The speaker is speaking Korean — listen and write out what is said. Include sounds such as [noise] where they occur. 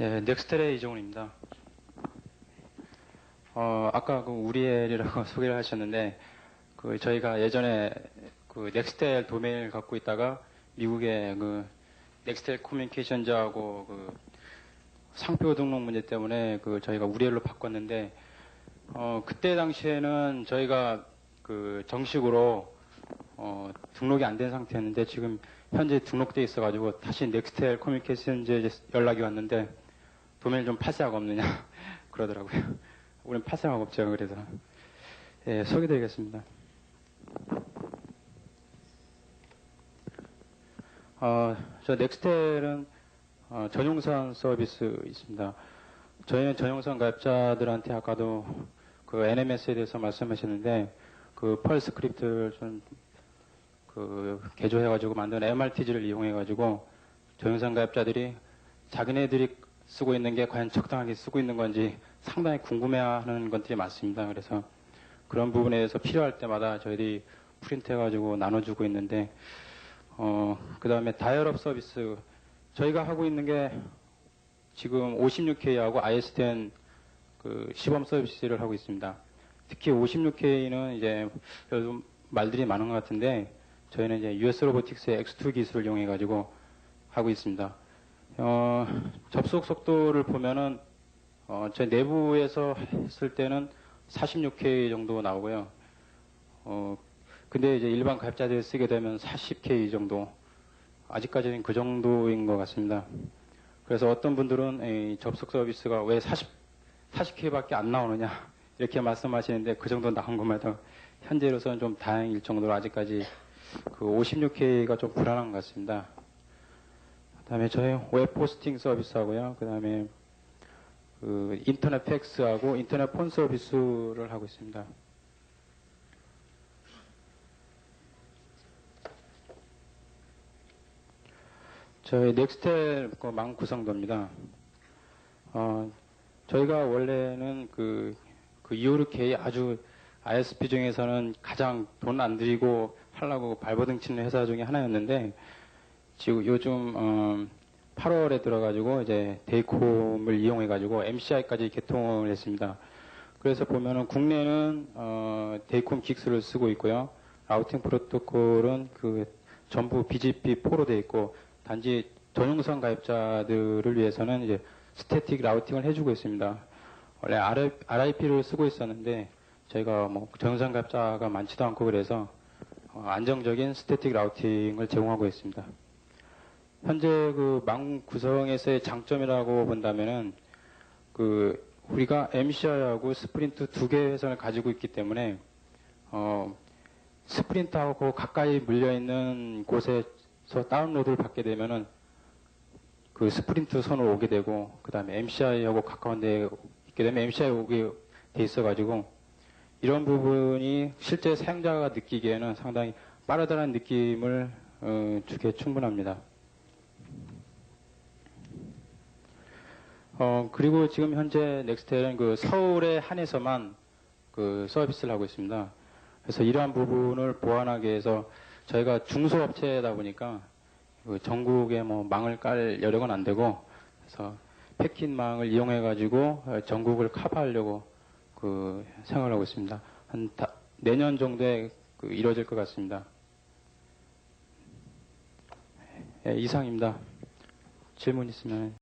예, 넥스텔의 이종훈입니다. 어, 아까 그 우리엘이라고 [laughs] 소개를 하셨는데, 그 저희가 예전에 그 넥스텔 도메인을 갖고 있다가 미국의 그 넥스텔 커뮤니케이션즈하고 그 상표 등록 문제 때문에 그 저희가 우리엘로 바꿨는데, 어, 그때 당시에는 저희가 그 정식으로 어, 등록이 안 된 상태였는데 지금 현재 등록돼 있어가지고 다시 넥스텔 커뮤니케이션즈에 연락이 왔는데 도면을 좀 파쇄하고 없느냐 [laughs] 그러더라고요. 우리는 파쇄하고 없죠. 그래서 예, 소개드리겠습니다. 어, 저 넥스텔은 어, 전용선 서비스 있습니다. 저희는 전용선 가입자들한테 아까도 그 NMS에 대해서 말씀하셨는데 그 펄 스크립트를 좀 그 개조해가지고 만든 MRTG를 이용해가지고 전용선 가입자들이 자기네들이 쓰고 있는 게 과연 적당하게 쓰고 있는 건지 상당히 궁금해하는 것들이 많습니다. 그래서 그런 부분에 대해서 필요할 때마다 저희들이 프린트해가지고 나눠주고 있는데 어, 그 다음에 다이얼업 서비스 저희가 하고 있는 게 지금 56K하고 ISDN 그 시범 서비스를 하고 있습니다. 특히 56K는 이제 요즘 말들이 많은 것 같은데 저희는 이제 US 로보틱스의 X2 기술을 이용해 가지고 하고 있습니다. 어, 접속 속도를 보면은 어, 저희 내부에서 했을 때는 46K 정도 나오고요. 어, 근데 이제 일반 가입자들이 쓰게 되면 40K 정도 아직까지는 그 정도인 것 같습니다. 그래서 어떤 분들은 이 접속 서비스가 왜 40, 40K밖에 안 나오느냐 이렇게 말씀하시는데 그 정도 나온 것마다 현재로서는 좀 다행일 정도로 아직까지 그 56K가 좀 불안한 것 같습니다. 그다음에 저희 웹 포스팅 서비스 하고요. 그다음에 그 인터넷 팩스하고 인터넷 폰 서비스를 하고 있습니다. 저희 넥스텔 그망 구성도입니다. 어, 저희가 원래는 그, 그 이오르케이 아주 ISP 중에서는 가장 돈 안 들이고 하려고 발버둥 치는 회사 중에 하나였는데 지금 요즘 어, 8월에 들어가지고 이제 데이콤을 이용해가지고 MCI까지 개통을 했습니다. 그래서 보면은 국내는 어, 데이콤 긱스를 쓰고 있고요. 라우팅 프로토콜은 그 전부 BGP4로 되어 있고 단지 전용선 가입자들을 위해서는 이제 스태틱 라우팅을 해주고 있습니다. 원래 RIP를 쓰고 있었는데 저희가 뭐 전용선 가입자가 많지도 않고 그래서 어, 안정적인 스태틱 라우팅을 제공하고 있습니다. 현재 그 망 구성에서의 장점이라고 본다면은 그 우리가 MCI하고 스프린트 두 개의 회선을 가지고 있기 때문에 어 스프린트하고 가까이 물려 있는 곳에서 다운로드를 받게 되면은 그 스프린트 선으로 오게 되고 그 다음에 MCI하고 가까운 데 있게 되면 MCI 오게 돼 있어 가지고 이런 부분이 실제 사용자가 느끼기에는 상당히 빠르다는 느낌을 어, 주게 충분합니다. 어, 그리고 지금 현재 넥스텔은 그 서울에 한해서만 그 서비스를 하고 있습니다. 그래서 이러한 부분을 보완하기 위해서 저희가 중소업체다 보니까 그 전국에 뭐 망을 깔 여력은 안 되고 그래서 패킷망을 이용해 가지고 전국을 커버하려고 그 생각을 하고 있습니다. 한 다, 내년 정도에 그 이루어질 것 같습니다. 예, 이상입니다. 질문 있으면